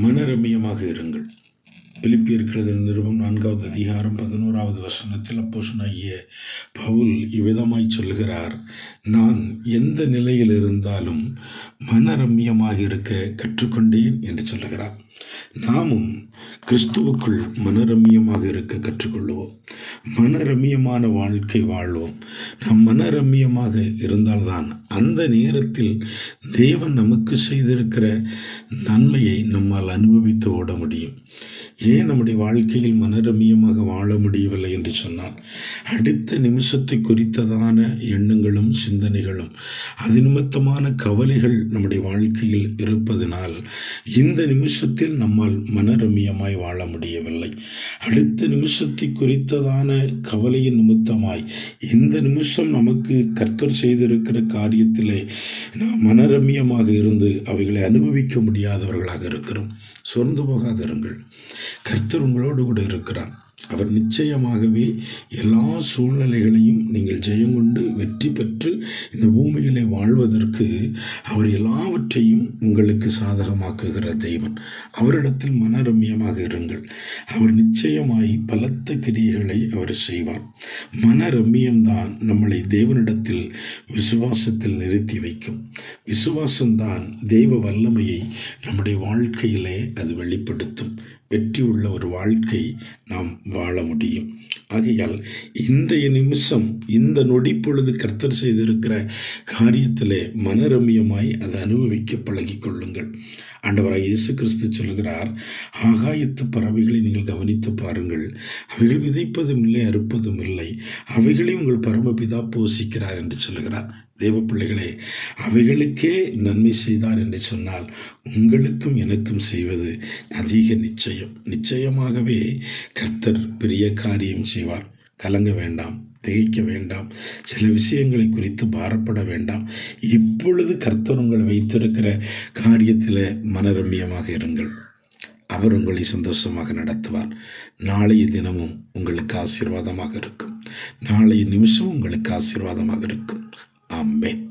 மனரமியமாக இருங்கள். பிலிப்பியர்களது நிறுவனம் நான்காவது அதிகாரம் பதினோராவது வசனத்தில் அப்போசனாகிய பவுல் இவ்விதமாய் சொல்கிறார் நான் எந்த நிலையில் இருந்தாலும் மனரம்யமாக இருக்க கற்றுக்கொண்டேன் என்று சொல்லுகிறார். நாமும் கிறிஸ்துவுக்குள் மனரம்யமாக இருக்க கற்றுக்கொள்வோம். மனரம்யமான வாழ்க்கை வாழ்வோம். நாம் மனரம்யமாக இருந்தால்தான் அந்த நேரத்தில் தேவன் நமக்கு செய்திருக்கிற நன்மையை நம்மால் அனுபவித்து ஓட முடியும். ஏன் நம்முடைய வாழ்க்கையில் மனரமியமாக வாழ முடியவில்லை என்று சொன்னால் அடுத்த நிமிஷத்தை குறித்ததான எண்ணங்களும் சிந்தனைகளும் அது நிமித்தமான கவலைகள் நம்முடைய வாழ்க்கையில் இருப்பதனால் இந்த நிமிஷத்தில் நம்மால் மனரமியமாய் வாழ முடியவில்லை. அடுத்த நிமிஷத்தை குறித்ததான கவலையின் நிமித்தமாய் இந்த நிமிஷம் நமக்கு கர்த்தர் செய்திருக்கிற காரியத்திலே நாம் மனரமியமாக இருந்து அவைகளை அனுபவிக்க முடியாதவர்களாக இருக்கிறோம். சொர்ந்து போகாதிருங்கள். கர்த்தர் உங்களோடு கூட இருக்கிறான் அவர் நிச்சயமாகவே எல்லா சூழ்நிலைகளையும் நீங்கள் ஜெயங்கொண்டு வெற்றி பெற்று இந்த பூமியிலே வாழ்வதற்கு அவர் எல்லாவற்றையும் உங்களுக்கு சாதகமாக்குகிற தெய்வன் அவரிடத்தில் மனரம்யமாக இருங்கள். அவர் நிச்சயமாய் பலத்த கிரியைகளை அவர் செய்வார். மனரம்யம்தான் நம்மளை தேவனிடத்தில் விசுவாசத்தில் நிறுத்தி வைக்கும். விசுவாசம்தான் தெய்வ வல்லமையை நம்முடைய வாழ்க்கையிலே அது வெளிப்படுத்தும். வெற்றி உள்ள ஒரு வாழ்க்கை நாம் வாழ முடியும். ஆகையால் இன்றைய நிமிஷம் இந்த நொடி பொழுது கர்த்தர் செய்திருக்கிற காரியத்திலே மனரமியமாய் அதை அனுபவிக்க பழகி கொள்ளுங்கள். ஆண்டவராக இயேசு கிறிஸ்து சொல்கிறார் ஆகாயத்து பறவைகளை நீங்கள் கவனித்து பாருங்கள். அவைகள் விதைப்பதும் இல்லை அறுப்பதும் இல்லை அவைகளையும் உங்கள் பரமபிதா போஷிக்கிறார் என்று சொல்கிறார் தேவ பிள்ளைகளே அவைகளுக்கே நன்மை செய்தார் என்று சொன்னால் உங்களுக்கும் எனக்கும் செய்வது அதிக நிச்சயம். நிச்சயமாகவே கர்த்தர் பெரிய காரியம் செய்வார். கலங்க வேண்டாம் திகைக்க வேண்டாம் சில விஷயங்களை குறித்து பாரப்பட வேண்டாம். இப்பொழுது கர்த்தர் உங்கள் வைத்திருக்கிற காரியத்தில் மனரம்யமாக இருங்கள். அவர் உங்களை சந்தோஷமாக நடத்துவார். நாளைய தினமும் உங்களுக்கு ஆசீர்வாதமாக இருக்கும். நாளைய நிமிஷம் உங்களுக்கு ஆசீர்வாதமாக இருக்கும். ஆம்பேன்